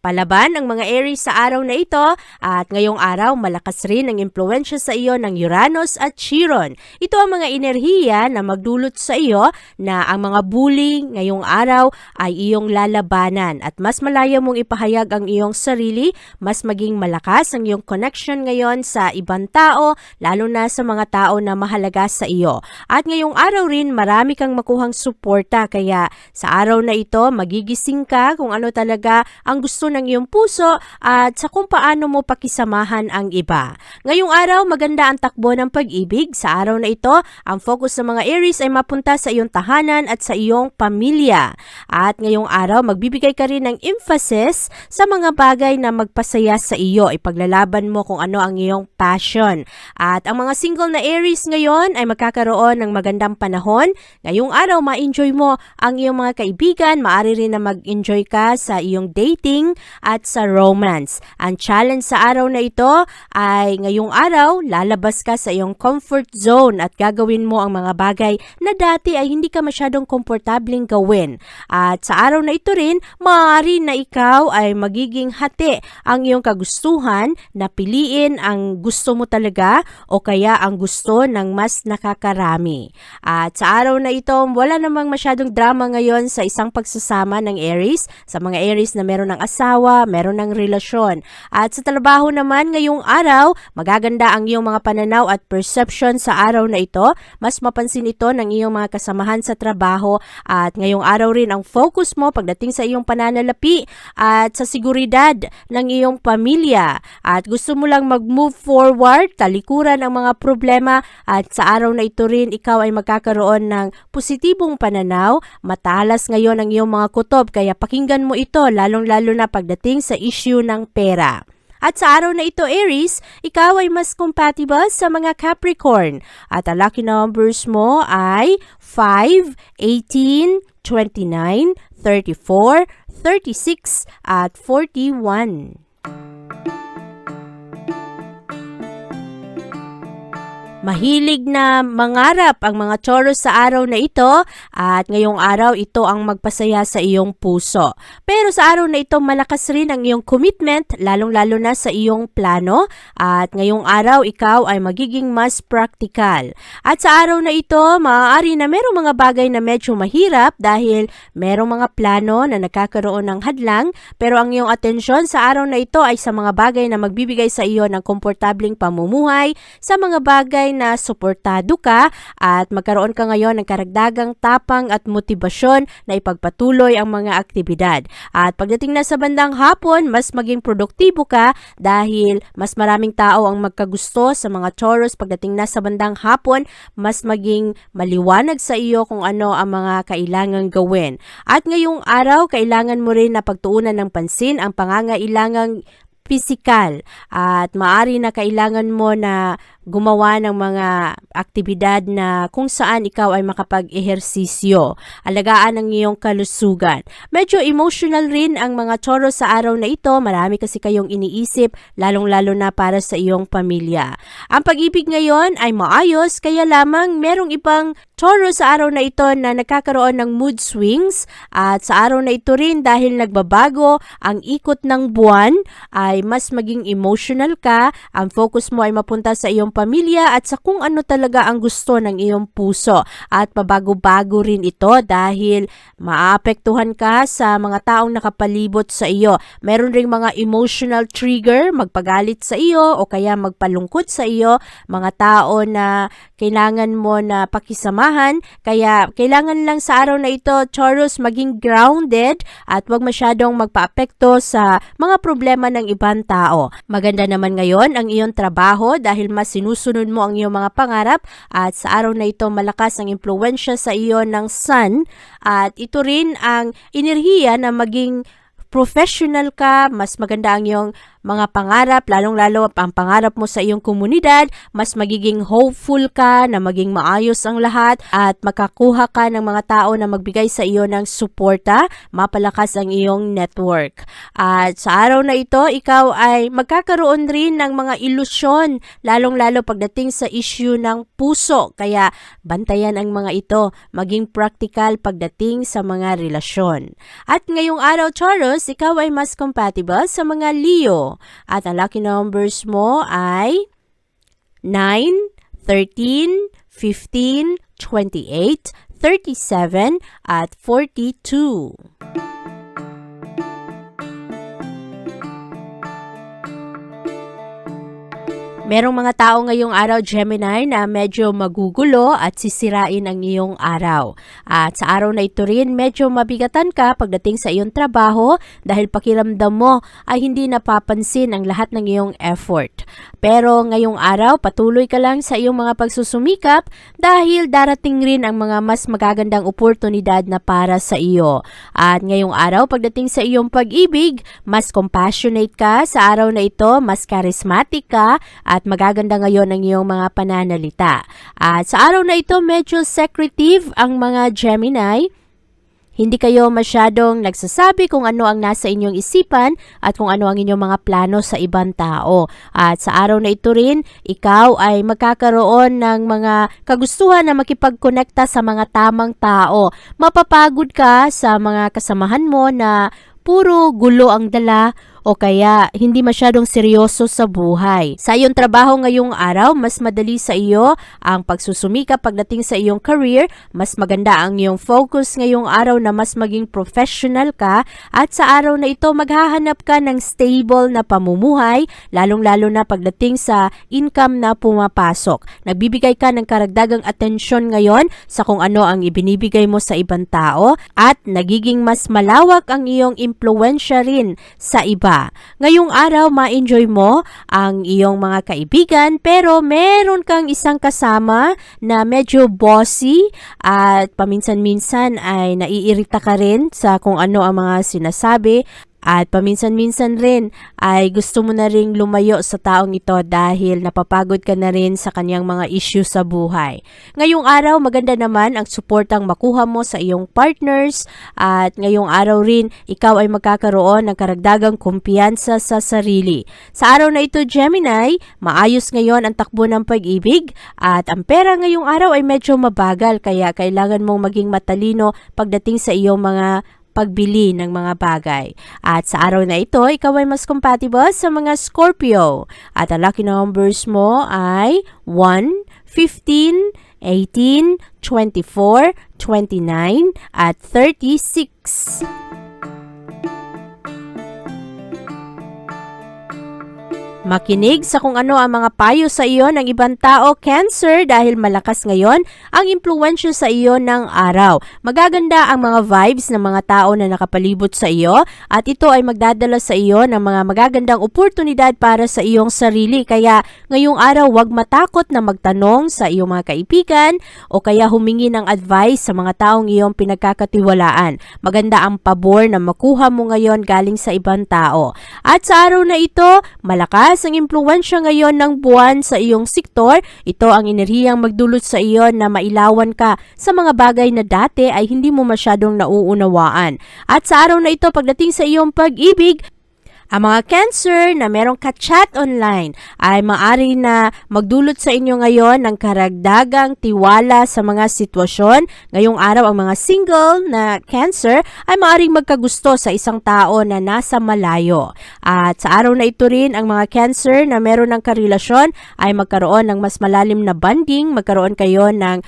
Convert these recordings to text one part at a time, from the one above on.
Palaban ang mga Aries sa araw na ito at ngayong araw malakas rin ang impluensya sa iyo ng Uranus at Chiron. Ito ang mga enerhiya na magdulot sa iyo na ang mga bullying ngayong araw ay iyong lalabanan at mas malaya mong ipahayag ang iyong sarili, mas maging malakas ang iyong connection ngayon sa ibang tao, lalo na sa mga tao na mahalaga sa iyo. At ngayong araw rin marami kang makuhang suporta kaya sa araw na ito magigising ka kung ano talaga ang gusto ng iyong puso at sa kung paano mo pakisamahan ang iba. Ngayong araw maganda ang takbo ng pag-ibig. Sa araw na ito, ang focus ng mga Aries ay mapunta sa iyong tahanan at sa iyong pamilya. At ngayong araw magbibigay ka rin ng emphasis sa mga bagay na magpasaya sa iyo. Ipaglalaban mo kung ano ang iyong passion. At ang mga single na Aries ngayon ay magkakaroon ng magandang panahon. Ngayong araw ma-enjoy mo ang iyong mga kaibigan. Maari rin na mag-enjoy ka sa iyong dating at sa romance. Ang challenge sa araw na ito ay ngayong araw, lalabas ka sa iyong comfort zone at gagawin mo ang mga bagay na dati ay hindi ka masyadong komportabling gawin. At sa araw na ito rin, maaari na ikaw ay magiging hati ang iyong kagustuhan na piliin ang gusto mo talaga o kaya ang gusto ng mas nakakarami. At sa araw na ito, wala namang masyadong drama ngayon sa isang pagsasama ng Aries, sa mga Aries na meron ng asawa, meron ng relasyon. At sa trabaho naman ngayong araw, magaganda ang iyong mga pananaw at perception sa araw na ito. Mas mapansin ito ng iyong mga kasamahan sa trabaho at ngayong araw rin ang focus mo pagdating sa iyong pananalapi at sa seguridad ng iyong pamilya. At gusto mo lang mag-move forward, talikuran ang mga problema at sa araw na ito rin ikaw ay magkakaroon ng positibong pananaw. Matalas ngayon ang iyong mga kutob kaya pakinggan mo ito lalong-lalo na pagdating sa issue ng pera. At sa araw na ito, Aries, ikaw ay mas compatible sa mga Capricorn. At ang lucky numbers mo ay 5, 18, 29, 34, 36, at 41. Mahilig na mangarap ang mga Taurus sa araw na ito at ngayong araw ito ang magpasaya sa iyong puso. Pero sa araw na ito malakas rin ang iyong commitment lalong-lalo na sa iyong plano at ngayong araw ikaw ay magiging mas practical. At sa araw na ito maaari na merong mga bagay na medyo mahirap dahil merong mga plano na nagkakaroon ng hadlang pero ang iyong atensyon sa araw na ito ay sa mga bagay na magbibigay sa iyo ng komportabling pamumuhay, sa mga bagay na suportado ka at magkaroon ka ngayon ng karagdagang tapang at motibasyon na ipagpatuloy ang mga aktibidad. At pagdating na sa bandang hapon, mas maging produktibo ka dahil mas maraming tao ang magkagusto sa mga Taurus pagdating na sa bandang hapon, mas maging maliwanag sa iyo kung ano ang mga kailangang gawin. At ngayong araw, kailangan mo rin na pagtuunan ng pansin ang pangangailangang pisikal at maari na kailangan mo na gumawa ng mga aktibidad na kung saan ikaw ay makapag-ehersisyo. Alagaan ang iyong kalusugan. Medyo emotional rin ang mga Taurus sa araw na ito. Marami kasi kayong iniisip, lalong-lalo na para sa iyong pamilya. Ang pag-ibig ngayon ay maayos, kaya lamang merong ibang Taurus sa araw na ito na nagkakaroon ng mood swings at sa araw na ito rin dahil nagbabago ang ikot ng buwan ay mas maging emotional ka, ang focus mo ay mapunta sa iyong pamilya at sa kung ano talaga ang gusto ng iyong puso. At pabago-bago rin ito dahil maapektuhan ka sa mga taong nakapalibot sa iyo. Meron ring mga emotional trigger, magpagalit sa iyo o kaya magpalungkot sa iyo, mga tao na kailangan mo na pakisamahan. Kaya kailangan lang sa araw na ito, Taurus, maging grounded at wag masyadong magpaapekto sa mga problema ng ibang tao. Maganda naman ngayon ang iyong trabaho dahil mas sinusunod mo ang iyong mga pangarap at sa araw na ito malakas ang impluensya sa iyo ng sun. At ito rin ang enerhiya na maging professional ka, mas maganda ang iyong mga pangarap, lalong-lalo ang pangarap mo sa iyong komunidad, mas magiging hopeful ka na maging maayos ang lahat at makakuha ka ng mga tao na magbigay sa iyo ng suporta, mapalakas ang iyong network. At sa araw na ito, ikaw ay magkakaroon rin ng mga ilusyon, lalong-lalo pagdating sa issue ng puso. Kaya bantayan ang mga ito, maging practical pagdating sa mga relasyon. At ngayong araw, Taurus, ikaw ay mas compatible sa mga Leo. At ang lucky numbers mo ay 9, 13, 15, 28, 37, at 42. Merong mga tao ngayong araw, Gemini, na medyo magugulo at sisirain ang iyong araw. At sa araw na ito rin, medyo mabigatan ka pagdating sa iyong trabaho dahil pakiramdam mo ay hindi napapansin ang lahat ng iyong effort. Pero ngayong araw, patuloy ka lang sa iyong mga pagsusumikap dahil darating rin ang mga mas magagandang oportunidad na para sa iyo. At ngayong araw, pagdating sa iyong pag-ibig, mas compassionate ka sa araw na ito, mas charismatic ka at magaganda ngayon ang iyong mga pananalita. At sa araw na ito, medyo secretive ang mga Gemini. Hindi kayo masyadong nagsasabi kung ano ang nasa inyong isipan at kung ano ang inyong mga plano sa ibang tao. At sa araw na ito rin, ikaw ay magkakaroon ng mga kagustuhan na makipagkonekta sa mga tamang tao. Mapapagod ka sa mga kasamahan mo na puro gulo ang dala o kaya hindi masyadong seryoso sa buhay. Sa iyong trabaho ngayong araw, mas madali sa iyo ang pagsusumika pagdating sa iyong career, mas maganda ang iyong focus ngayong araw na mas maging professional ka at sa araw na ito maghahanap ka ng stable na pamumuhay, lalong-lalo na pagdating sa income na pumapasok. Nagbibigay ka ng karagdagang atensyon ngayon sa kung ano ang ibinibigay mo sa ibang tao at nagiging mas malawak ang iyong impluensya rin sa iba. Ngayong araw, ma-enjoy mo ang iyong mga kaibigan pero meron kang isang kasama na medyo bossy at paminsan-minsan ay naiirita ka rin sa kung ano ang mga sinasabi at paminsan-minsan rin ay gusto mo na ring lumayo sa taong ito dahil napapagod ka na rin sa kanyang mga issue sa buhay. Ngayong araw, maganda naman ang suportang makuha mo sa iyong partners at ngayong araw rin, ikaw ay magkakaroon ng karagdagang kumpiyansa sa sarili. Sa araw na ito, Gemini, maayos ngayon ang takbo ng pag-ibig at ang pera ngayong araw ay medyo mabagal kaya kailangan mong maging matalino pagdating sa iyong mga pagbili ng mga bagay. At sa araw na ito, ikaw ay mas compatible sa mga Scorpio. At ang lucky numbers mo ay 1, 15, 18, 24, 29, at 36. Makinig sa kung ano ang mga payo sa iyo ng ibang tao, Cancer, dahil malakas ngayon ang impluensya sa iyo ng araw. Magaganda ang mga vibes ng mga tao na nakapalibot sa iyo at ito ay magdadala sa iyo ng mga magagandang oportunidad para sa iyong sarili. Kaya ngayong araw, huwag matakot na magtanong sa iyong mga kaibigan o kaya humingi ng advice sa mga taong iyong pinagkakatiwalaan. Maganda ang pabor na makuha mo ngayon galing sa ibang tao. At sa araw na ito, malakas ang impluensya ngayon ng buwan sa iyong sektor. Ito ang enerhiyang magdulot sa iyo na mailawan ka sa mga bagay na dati ay hindi mo masyadong nauunawaan. At sa araw na ito, pagdating sa iyong pag-ibig, Ang mga cancer na merong ka-chat online ay maari na magdulot sa inyo ngayon ng karagdagang tiwala sa mga sitwasyon. Ngayong araw ang mga single na cancer ay maaring magkagusto sa isang tao na nasa malayo. At sa araw na ito rin ang mga cancer na meron ng karelasyon ay magkaroon ng mas malalim na bonding, magkaroon kayo ng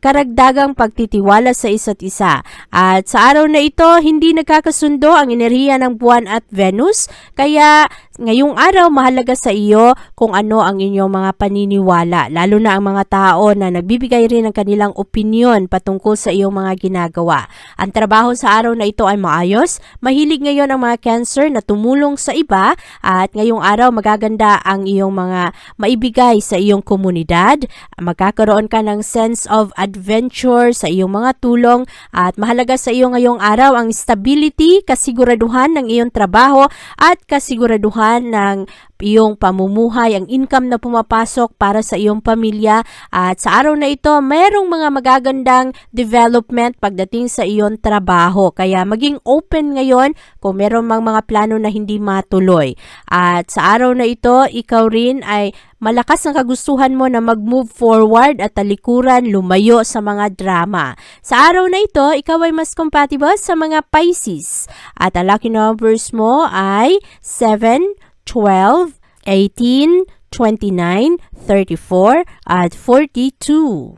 karagdagang pagtitiwala sa isa't isa. At sa araw na ito, hindi nagkakasundo ang enerhiya ng buwan at Venus, kaya ngayong araw mahalaga sa iyo kung ano ang inyong mga paniniwala, lalo na ang mga tao na nagbibigay rin ng kanilang opinion patungkol sa iyong mga ginagawa. Ang trabaho sa araw na ito ay maayos, mahilig ngayon ang mga cancer na tumulong sa iba at ngayong araw magaganda ang iyong mga maibigay sa iyong komunidad, magkakaroon ka ng sense of adventure sa iyong mga tulong at mahalaga sa iyo ngayong araw ang stability, kasiguraduhan ng iyong trabaho at kasiguraduhan ng iyong pamumuhay, ang income na pumapasok para sa iyong pamilya at sa araw na ito, mayroong mga magagandang development pagdating sa iyong trabaho. Kaya maging open ngayon kung meron mang mga plano na hindi matuloy. At sa araw na ito, ikaw rin ay malakas ang kagustuhan mo na mag-move forward at talikuran, lumayo sa mga drama. Sa araw na ito, ikaw ay mas compatible sa mga Pisces. At ang lucky numbers mo ay 7, 12, 18, 29, 34, at 42.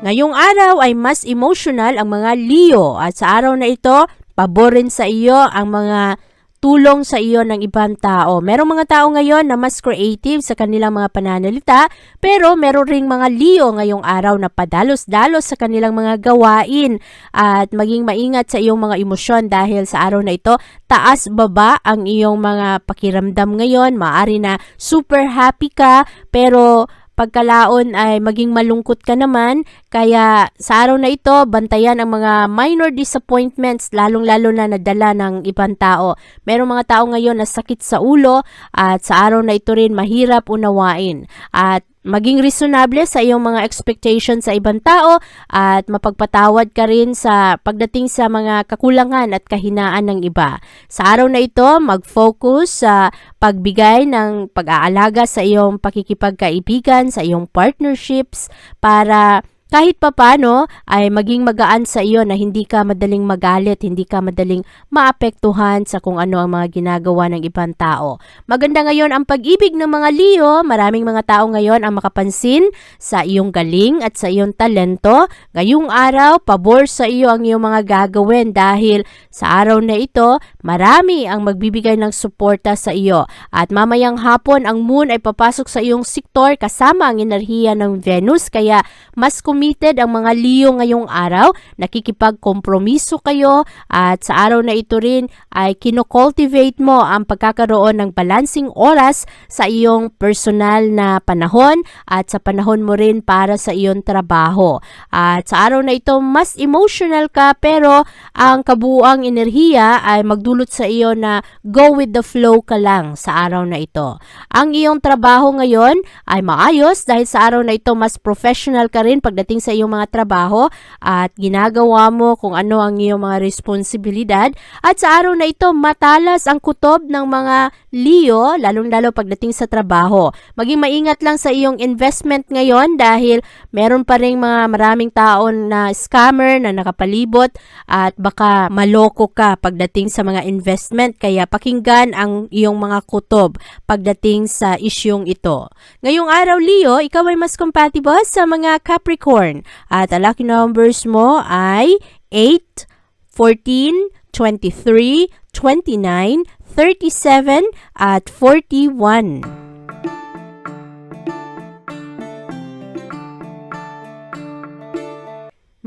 Ngayong araw ay mas emotional ang mga Leo at sa araw na ito, paborin sa iyo ang mga tulong sa iyo ng ibang tao. Merong mga tao ngayon na mas creative sa kanilang mga pananalita, pero meron ring mga Leo ngayong araw na padalos-dalos sa kanilang mga gawain at maging maingat sa iyong mga emosyon dahil sa araw na ito, taas-baba ang iyong mga pakiramdam ngayon. Maari na super happy ka, pero pagkalaon ay maging malungkot ka naman. Kaya sa araw na ito, bantayan ang mga minor disappointments lalong-lalo na nadala ng ibang tao. Merong mga tao ngayon na sakit sa ulo at sa araw na ito rin mahirap unawain. At maging reasonable sa iyong mga expectations sa ibang tao at mapagpatawad ka rin sa pagdating sa mga kakulangan at kahinaan ng iba. Sa araw na ito, mag-focus sa pagbigay ng pag-aalaga sa iyong pakikipagkaibigan, sa iyong partnerships para kahit papano ay maging magaan sa iyo na hindi ka madaling magalit, hindi ka madaling maapektuhan sa kung ano ang mga ginagawa ng ibang tao. Maganda ngayon ang pag-ibig ng mga Leo, maraming mga tao ngayon ang makapansin sa iyong galing at sa iyong talento. Ngayong araw, pabor sa iyo ang iyong mga gagawin dahil sa araw na ito, marami ang magbibigay ng suporta sa iyo. At mamayang hapon, ang moon ay papasok sa iyong sektor kasama ang enerhiya ng Venus kaya mas committed ang mga Leo ngayong araw, nakikipagkompromiso kayo at sa araw na ito rin ay kinocultivate mo ang pagkakaroon ng balancing oras sa iyong personal na panahon at sa panahon mo rin para sa iyong trabaho. At sa araw na ito, mas emotional ka pero ang kabuuang enerhiya ay magdulot sa iyo na go with the flow ka lang sa araw na ito. Ang iyong trabaho ngayon ay maayos dahil sa araw na ito mas professional ka rin pagdating sa iyong mga trabaho at ginagawa mo kung ano ang iyong mga responsibilidad at sa araw na ito matalas ang kutob ng mga Leo lalong-lalo pagdating sa trabaho. Maging maingat lang sa iyong investment ngayon dahil meron pa rin mga maraming tao na scammer na nakapalibot at baka maloko ka pagdating sa mga investment kaya pakinggan ang iyong mga kutob pagdating sa isyong ito. Ngayong araw Leo, ikaw ay mas compatible sa mga Capricorn at ang lucky numbers mo ay 8, 14, 23, 29, 37 at 41.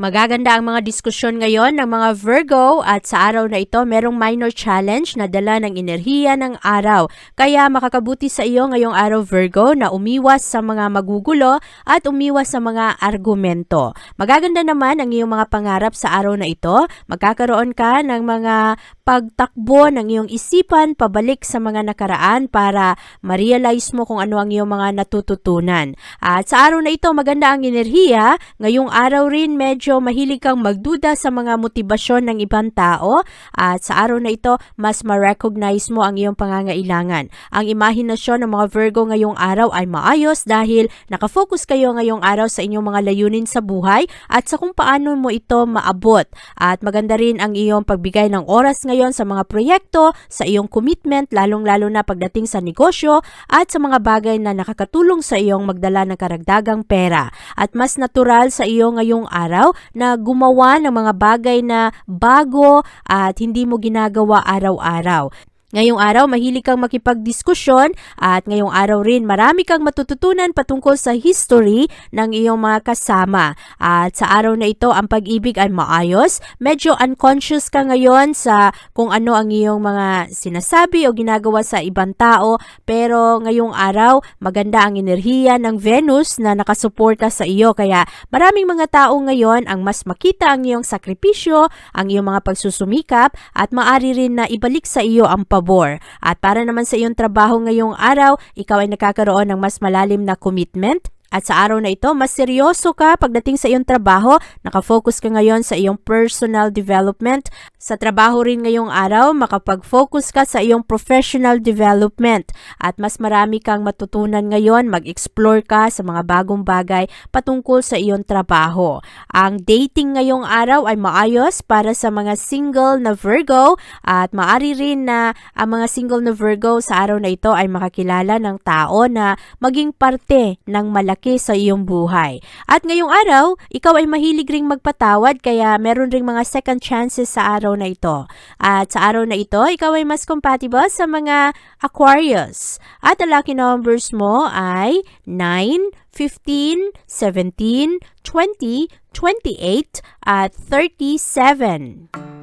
Magaganda ang mga diskusyon ngayon ng mga Virgo at sa araw na ito merong minor challenge na dala ng enerhiya ng araw. Kaya makakabuti sa iyo ngayong araw Virgo na umiwas sa mga magugulo at umiwas sa mga argumento. Magaganda naman ang iyong mga pangarap sa araw na ito. Magkakaroon ka ng mga pagtakbo ng iyong isipan pabalik sa mga nakaraan para ma-realize mo kung ano ang iyong mga natututunan. At sa araw na ito, maganda ang enerhiya. Ngayong araw rin, medyo mahilig kang magduda sa mga motibasyon ng ibang tao. At sa araw na ito, mas ma-recognize mo ang iyong pangangailangan. Ang imahinasyon ng mga Virgo ngayong araw ay maayos dahil nakafocus kayo ngayong araw sa inyong mga layunin sa buhay at sa kung paano mo ito maabot. At maganda rin ang iyong pagbigay ng oras ngayon sa mga proyekto, sa iyong commitment, lalong-lalo na pagdating sa negosyo at sa mga bagay na nakakatulong sa iyong magdala ng karagdagang pera. At mas natural sa iyo ngayong araw na gumawa ng mga bagay na bago at hindi mo ginagawa araw-araw. Ngayong araw, mahilig kang makipagdiskusyon at ngayong araw rin, marami kang matututunan patungkol sa history ng iyong mga kasama. At sa araw na ito, ang pag-ibig ay maayos. Medyo unconscious ka ngayon sa kung ano ang iyong mga sinasabi o ginagawa sa ibang tao. Pero ngayong araw, maganda ang enerhiya ng Venus na nakasuporta sa iyo. Kaya maraming mga tao ngayon ang mas makita ang iyong sakripisyo, ang iyong mga pagsusumikap at maari rin na ibalik sa iyo ang pabor. At para naman sa iyong trabaho ngayong araw, ikaw ay nakakaroon ng mas malalim na commitment at sa araw na ito, mas seryoso ka pagdating sa iyong trabaho, nakafocus ka ngayon sa iyong personal development. Sa trabaho rin ngayong araw, makapag-focus ka sa iyong professional development. At mas marami kang matutunan ngayon, mag-explore ka sa mga bagong bagay patungkol sa iyong trabaho. Ang dating ngayong araw ay maayos para sa mga single na Virgo at maari rin na ang mga single na Virgo sa araw na ito ay makakilala ng tao na maging parte ng malaki sa iyong buhay. At ngayong araw, ikaw ay mahilig ring magpatawad kaya meron ring mga second chances sa araw na ito. At sa araw na ito, ikaw ay mas compatible sa mga Aquarius. At ang lucky numbers mo ay 9, 15, 17, 20, 28, at 37.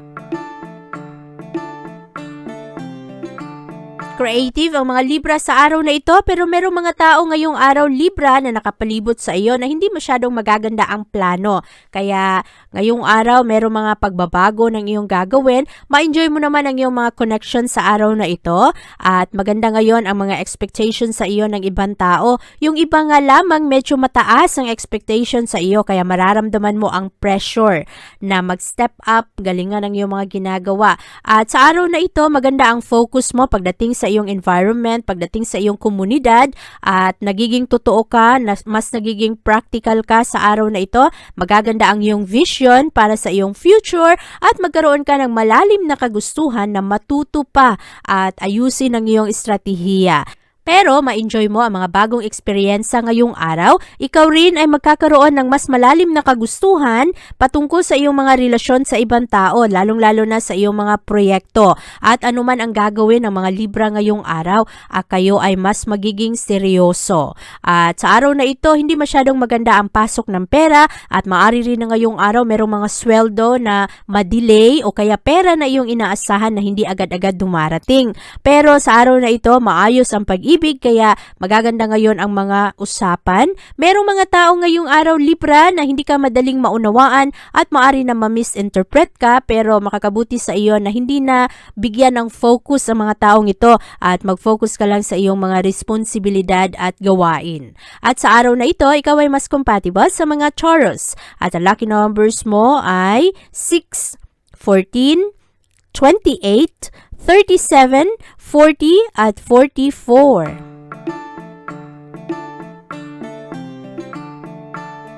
Creative ang mga Libra sa araw na ito pero merong mga tao ngayong araw Libra na nakapalibot sa iyo na hindi masyadong magaganda ang plano. Kaya ngayong araw merong mga pagbabago ng iyong gagawin. Ma-enjoy mo naman ang iyong mga connection sa araw na ito at maganda ngayon ang mga expectations sa iyo ng ibang tao. Yung iba nga lamang medyo mataas ang expectation sa iyo kaya mararamdaman mo ang pressure na mag-step up, galingan ang iyong mga ginagawa. At sa araw na ito maganda ang focus mo pagdating sa iyong environment, pagdating sa iyong komunidad at nagiging totoo ka, mas nagiging practical ka sa araw na ito, magaganda ang iyong vision para sa iyong future at magkaroon ka ng malalim na kagustuhan na matuto pa at ayusin ang iyong estratehiya. Pero ma-enjoy mo ang mga bagong eksperyensa ngayong araw, ikaw rin ay magkakaroon ng mas malalim na kagustuhan patungkol sa iyong mga relasyon sa ibang tao, lalong-lalo na sa iyong mga proyekto. At anuman ang gagawin ng mga Libra ngayong araw, ah, kayo ay mas magiging seryoso. At sa araw na ito, hindi masyadong maganda ang pasok ng pera at maari rin na ngayong araw merong mga sweldo na ma-delay o kaya pera na iyong inaasahan na hindi agad-agad dumarating. Pero sa araw na ito, maayos ang pag-ibig kaya magaganda ngayon ang mga usapan. Merong mga tao ngayong araw Libra na hindi ka madaling maunawaan at maari na ma-misinterpret ka pero makakabuti sa iyo na hindi na bigyan ng focus ang mga taong ito at mag-focus ka lang sa iyong mga responsibilidad at gawain. At sa araw na ito, ikaw ay mas compatible sa mga Taurus at ang lucky numbers mo ay 6, 14, 28, 37, 40 at 44.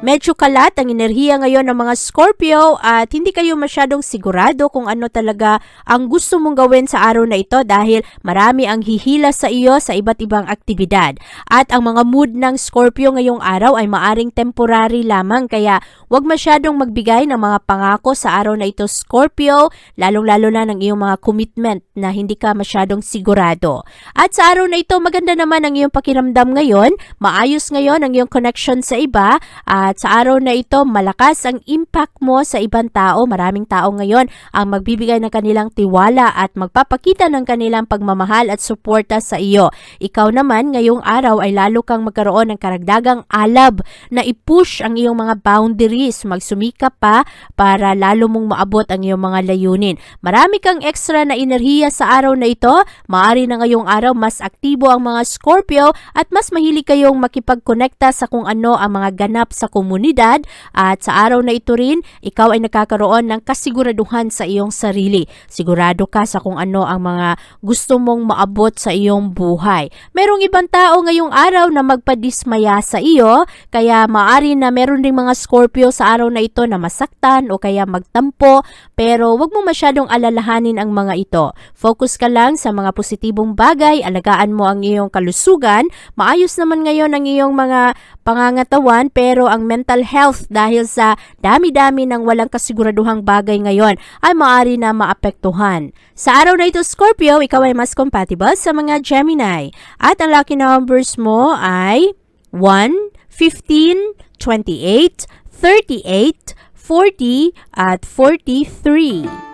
Medyo kalat ang enerhiya ngayon ng mga Scorpio at hindi kayo masyadong sigurado kung ano talaga ang gusto mong gawin sa araw na ito dahil marami ang hihila sa iyo sa iba't ibang aktibidad. At ang mga mood ng Scorpio ngayong araw ay maaring temporary lamang kaya huwag masyadong magbigay ng mga pangako sa araw na ito Scorpio, lalong-lalo na ng iyong mga commitment na hindi ka masyadong sigurado. At sa araw na ito maganda naman ang iyong pakiramdam ngayon, maayos ngayon ang iyong connection sa iba at At sa araw na ito, malakas ang impact mo sa ibang tao. Maraming tao ngayon ang magbibigay ng kanilang tiwala at magpapakita ng kanilang pagmamahal at suporta sa iyo. Ikaw naman, ngayong araw ay lalo kang magkaroon ng karagdagang alab na i-push ang iyong mga boundaries. Magsumikap pa para lalo mong maabot ang iyong mga layunin. Marami kang extra na enerhiya sa araw na ito. Maari na ngayong araw mas aktibo ang mga Scorpio at mas mahilig kayong makipagkonekta sa kung ano ang mga ganap sa komunidad at sa araw na ito rin, ikaw ay nakakaroon ng kasiguraduhan sa iyong sarili. Sigurado ka sa kung ano ang mga gusto mong maabot sa iyong buhay. Merong ibang tao ngayong araw na magpadismaya sa iyo, kaya maari na meron ding mga Scorpio sa araw na ito na masaktan o kaya magtampo, pero wag mo masyadong alalahanin ang mga ito. Focus ka lang sa mga positibong bagay, alagaan mo ang iyong kalusugan, maayos naman ngayon ang iyong mga pangangatawan pero ang mental health dahil sa dami-dami ng walang kasiguraduhang bagay ngayon ay maaari na maapektuhan. Sa araw na ito Scorpio, ikaw ay mas compatible sa mga Gemini at ang lucky numbers mo ay 1, 15, 28, 38, 40 at 43.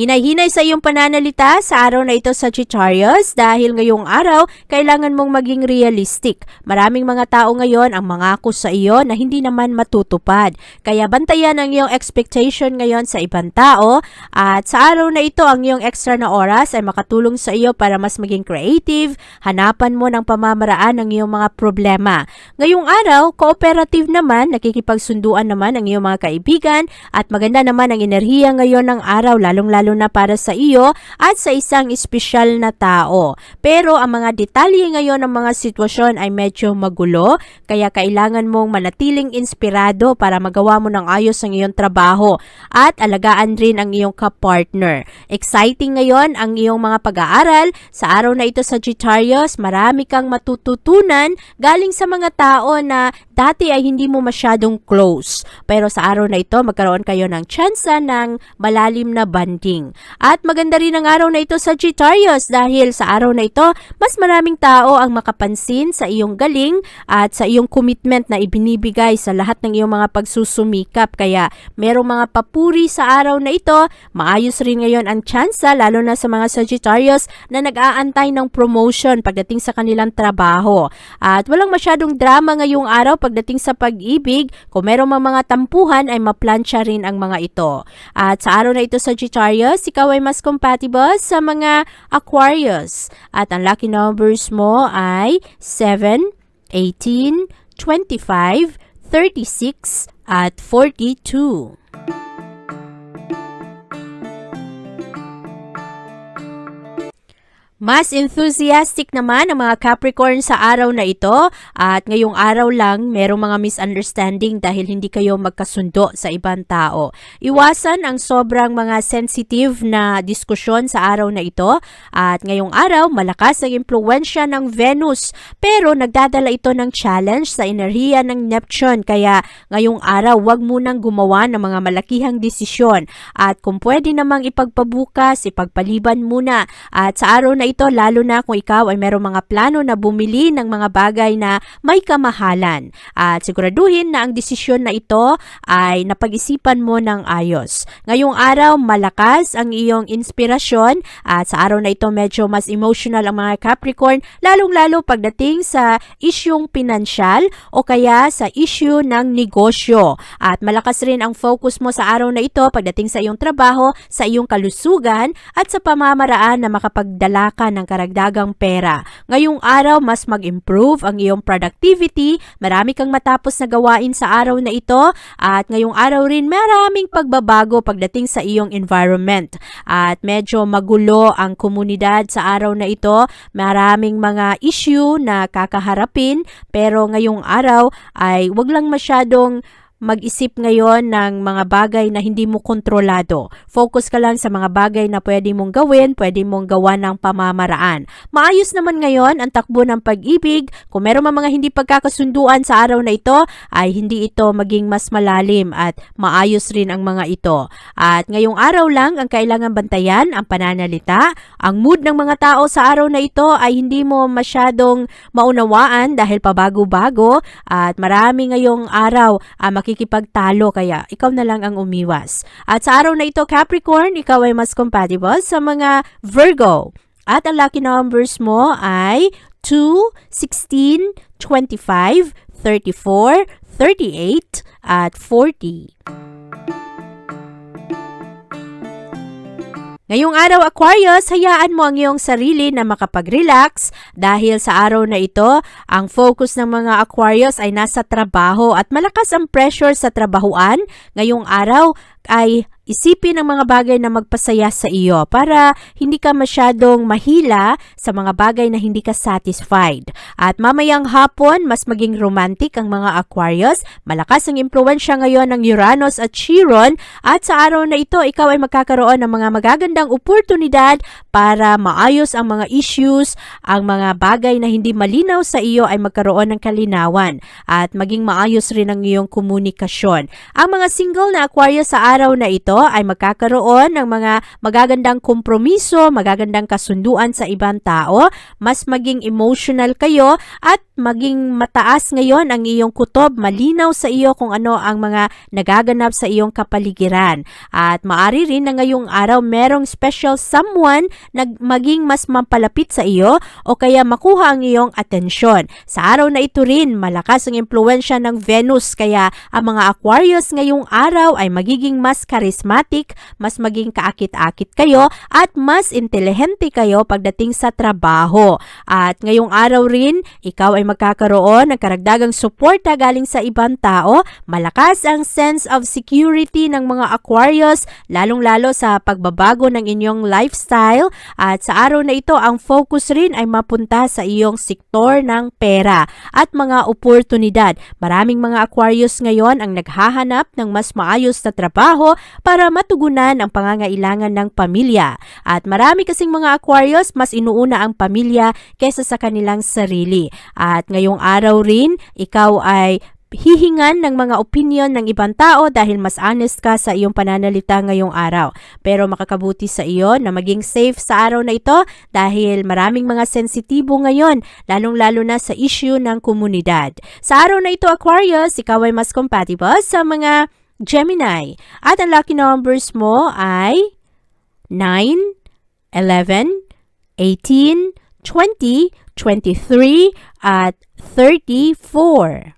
Hinay-hinay sa iyong pananalita sa araw na ito sa Sagittarius dahil ngayong araw kailangan mong maging realistic. Maraming mga tao ngayon ang mangako sa iyo na hindi naman matutupad. Kaya bantayan ang iyong expectation ngayon sa ibang tao at sa araw na ito ang iyong extra na oras ay makatulong sa iyo para mas maging creative, hanapan mo ng pamamaraan ng iyong mga problema. Ngayong araw, cooperative naman, nakikipagsunduan naman ang iyong mga kaibigan at maganda naman ang enerhiya ngayon ng araw lalong-lalo na para sa iyo at sa isang espesyal na tao. Pero ang mga detalye ngayon ng mga sitwasyon ay medyo magulo, kaya kailangan mong manatiling inspirado para magawa mo ng ayos ang iyong trabaho at alagaan rin ang iyong kapartner. Exciting ngayon ang iyong mga pag-aaral. Sa araw na ito sa Sagittarius, marami kang matututunan galing sa mga tao na dati ay hindi mo masyadong close. Pero sa araw na ito, magkaroon kayo ng tsansa ng malalim na banding. At maganda rin ang araw na ito sa Sagittarius dahil sa araw na ito, mas maraming tao ang makapansin sa iyong galing at sa iyong commitment na ibinibigay sa lahat ng iyong mga pagsusumikap. Kaya merong mga papuri sa araw na ito, maayos rin ngayon ang tsansa lalo na sa mga Sagittarius na nag-aantay ng promotion pagdating sa kanilang trabaho. At walang masyadong drama ngayong araw pagdating sa pag-ibig. Kung merong mga, tampuhan ay maplansya rin ang mga ito. At sa araw na ito sa Sagittarius, ikaw ay mas compatible sa mga Aquarius. At ang lucky numbers mo ay 7, 18, 25, 36, at 42. Mas enthusiastic naman ang mga Capricorn sa araw na ito. At ngayong araw lang merong mga misunderstanding dahil hindi kayo magkasundo sa ibang tao. Iwasan ang sobrang mga sensitive na diskusyon sa araw na ito. At ngayong araw malakas ang impluensya ng Venus. Pero nagdadala ito ng challenge sa enerhiya ng Neptune. Kaya ngayong araw wag munang gumawa ng mga malakihang desisyon. At kung pwede namang ipagpabukas, ipagpaliban muna. At sa araw na ito lalo na kung ikaw ay merong mga plano na bumili ng mga bagay na may kamahalan. At siguraduhin na ang desisyon na ito ay napag-isipan mo ng ayos. Ngayong araw, malakas ang iyong inspirasyon at sa araw na ito medyo mas emotional ang mga Capricorn lalong-lalo pagdating sa isyung pinansyal o kaya sa issue ng negosyo. At malakas rin ang focus mo sa araw na ito pagdating sa iyong trabaho, sa iyong kalusugan at sa pamamaraan na makapagdala ka ng karagdagang pera. Ngayong araw, mas mag-improve ang iyong productivity, marami kang matapos na gawain sa araw na ito, at ngayong araw rin maraming pagbabago pagdating sa iyong environment. At medyo magulo ang komunidad sa araw na ito, maraming mga issue na kakaharapin, pero ngayong araw ay wag lang masyadong mag-isip ngayon ng mga bagay na hindi mo kontrolado. Focus ka lang sa mga bagay na pwede mong gawin, pwede mong gawa ng pamamaraan. Maayos naman ngayon ang takbo ng pag-ibig. Kung meron man mga hindi pagkakasunduan sa araw na ito, ay hindi ito maging mas malalim at maayos rin ang mga ito. At ngayong araw lang ang kailangan bantayan ang pananalita. Ang mood ng mga tao sa araw na ito ay hindi mo masyadong maunawaan dahil pabago-bago at marami ngayong araw ang makikipagtalo kaya ikaw na lang ang umiwas. At sa araw na ito Capricorn, ikaw ay mas compatible sa mga Virgo. At ang lucky numbers mo ay 2, 16, 25, 34, 38, at 40. Ngayong araw Aquarius, hayaan mo ang iyong sarili na makapag-relax dahil sa araw na ito, ang focus ng mga Aquarius ay nasa trabaho at malakas ang pressure sa trabahuan. Ngayong araw ay isipin ang mga bagay na magpasaya sa iyo para hindi ka masyadong mahila sa mga bagay na hindi ka satisfied. At mamayang hapon, mas maging romantic ang mga Aquarius. Malakas ang impluensya ngayon ng Uranus at Chiron at sa araw na ito, ikaw ay magkakaroon ng mga magagandang oportunidad para maayos ang mga issues, ang mga bagay na hindi malinaw sa iyo ay magkaroon ng kalinawan at maging maayos rin ang iyong komunikasyon. Ang mga single na Aquarius sa araw na ito ay magkakaroon ng mga magagandang kompromiso, magagandang kasunduan sa ibang tao, mas maging emotional kayo at maging mataas ngayon ang iyong kutob, malinaw sa iyo kung ano ang mga nagaganap sa iyong kapaligiran. At maari rin na ngayong araw merong special someone na maging mas mampalapit sa iyo o kaya makuha ang iyong atensyon. Sa araw na ito rin, malakas ang impluensya ng Venus kaya ang mga Aquarius ngayong araw ay magiging mas charismatic, mas maging kaakit-akit kayo at mas intelihente kayo pagdating sa trabaho. At ngayong araw rin, ikaw ay magkakaroon ng karagdagang suporta galing sa ibang tao. Malakas ang sense of security ng mga Aquarius, lalong-lalo sa pagbabago ng inyong lifestyle. At sa araw na ito, ang focus rin ay mapunta sa iyong sektor ng pera at mga oportunidad. Maraming mga Aquarius ngayon ang naghahanap ng mas maayos na trabaho para matugunan ang pangangailangan ng pamilya. At marami kasing mga Aquarius, mas inuuna ang pamilya kesa sa kanilang sarili. At ngayong araw rin, ikaw ay hihingan ng mga opinion ng ibang tao dahil mas honest ka sa iyong pananalita ngayong araw. Pero makakabuti sa iyo na maging safe sa araw na ito dahil maraming mga sensitibo ngayon, lalong-lalo na sa issue ng komunidad. Sa araw na ito, Aquarius, ikaw ay mas compatible sa mga Gemini. At ang lucky numbers mo ay 9, 11, 18, 20, 23, at 34.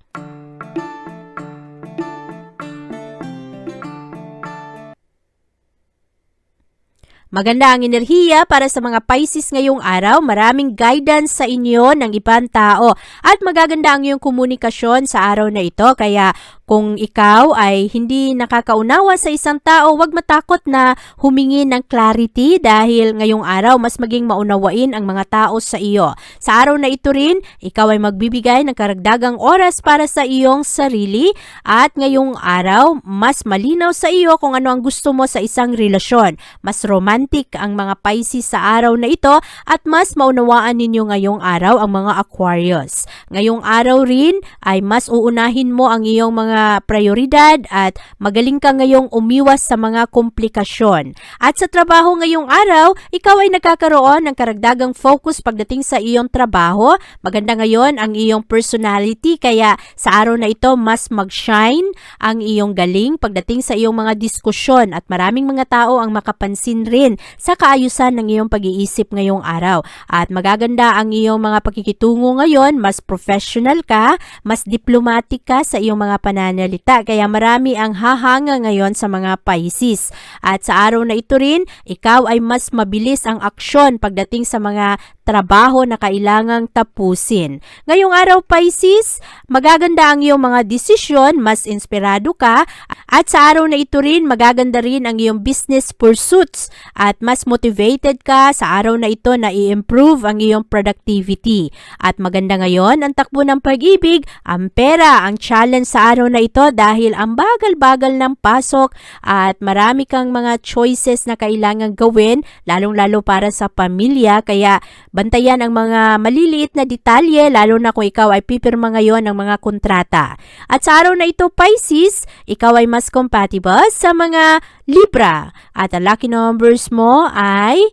Maganda ang enerhiya para sa mga Pisces ngayong araw. Maraming guidance sa inyo ng ibang tao. At magaganda ang iyong komunikasyon sa araw na ito. Kaya kung ikaw ay hindi nakakaunawa sa isang tao, huwag matakot na humingi ng clarity dahil ngayong araw mas maging maunawain ang mga tao sa iyo. Sa araw na ito rin, ikaw ay magbibigay ng karagdagang oras para sa iyong sarili at ngayong araw, mas malinaw sa iyo kung ano ang gusto mo sa isang relasyon. Mas romantic ang mga Pisces sa araw na ito at mas maunawaan ninyo ngayong araw ang mga Aquarius. Ngayong araw rin ay mas uunahin mo ang iyong mga prioridad at magaling ka ngayong umiwas sa mga komplikasyon. At sa trabaho ngayong araw, ikaw ay nagkakaroon ng karagdagang focus pagdating sa iyong trabaho. Maganda ngayon ang iyong personality kaya sa araw na ito mas mag-shine ang iyong galing pagdating sa iyong mga diskusyon at maraming mga tao ang makapansin rin sa kaayusan ng iyong pag-iisip ngayong araw. At magaganda ang iyong mga pakikitungo ngayon, mas professional ka, mas diplomatic ka sa iyong mga pananalita. Kaya marami ang hahanga ngayon sa mga Pisces. At sa araw na ito rin, ikaw ay mas mabilis ang aksyon pagdating sa mga trabaho na kailangang tapusin. Ngayong araw Pisces, magaganda ang iyong mga desisyon, mas inspirado ka at sa araw na ito rin magaganda rin ang iyong business pursuits at mas motivated ka sa araw na ito na i-improve ang iyong productivity. At maganda ngayon ang takbo ng pag-ibig, ang pera ang challenge sa araw na ito dahil ang bagal-bagal ng pasok at marami kang mga choices na kailangan gawin lalong-lalo para sa pamilya kaya bantayan ang mga maliliit na detalye lalo na kung ikaw ay pipirma ngayon ng mga kontrata. At sa araw na ito Pisces, ikaw ay mas compatible sa mga Libra at ang lucky numbers mo ay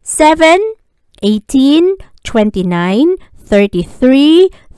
7, 18, 29, 33,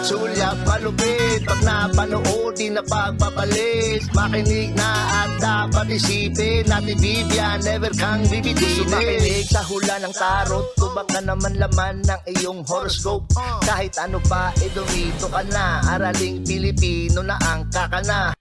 Sulyap malupit Pag napanood, di na pagpapalit Makinig na at dapat isipin Natin Vivian, never kang bibitinin Makinig sa hula ng tarot Tubak ka naman laman ng iyong horoscope. Kahit ano pa, eh dumito ka na. Araling Pilipino na ang kakana